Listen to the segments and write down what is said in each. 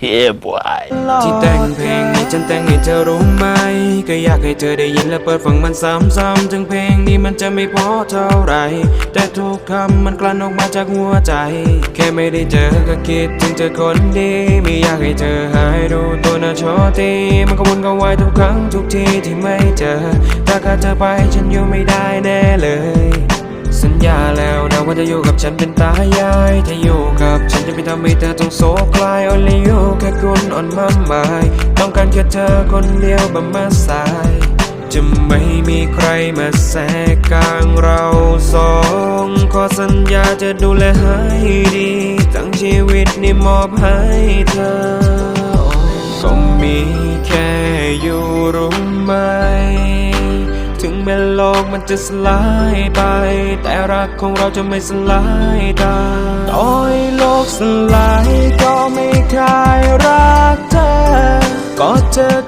yeah, boy. ที่แต่งเพลงนี้ฉันแต่งให้เธอรู้ไหม ก็อยากให้เธอได้ยินและเปิดฟังมันซ้ำๆถึงเพลงนี้มันจะไม่พอเท่าไหรแต่ทุกคำมันกลั่นออกมาจากหัวใจ แค่ไม่ได้เจอก็คิดถึงเธอคนดีไม่อยากให้เธอหายดูตัวน่าโชตีมันก็วนกันไวทุกครั้งทุกทีที่ไม่เจอ ถ้าขาดเธอไปฉันอยู่ไม่ได้แน่เลย ว่าจะอยู่กับฉันเป็นตายายถ้าอยู่กับฉันจะไม่ทำให้เธอต้องโศกคลาย only you แค่คุณอ่อนมากมายต้องการแค่เธอคนเดียวบบมาสาย จะไม่มีใครมาแทรกกลางเราสองขอสัญญาจะดูแลให้ดี ทั้งชีวิตนี่มอบให้เธอ ก็มีแค่ แม้โลกมันจะสลายไป แต่รักของเราจะไม่สลายตามต่อให้โลกสลายก็ไม่คลายรักเธอก็เธอ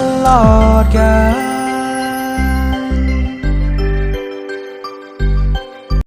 ล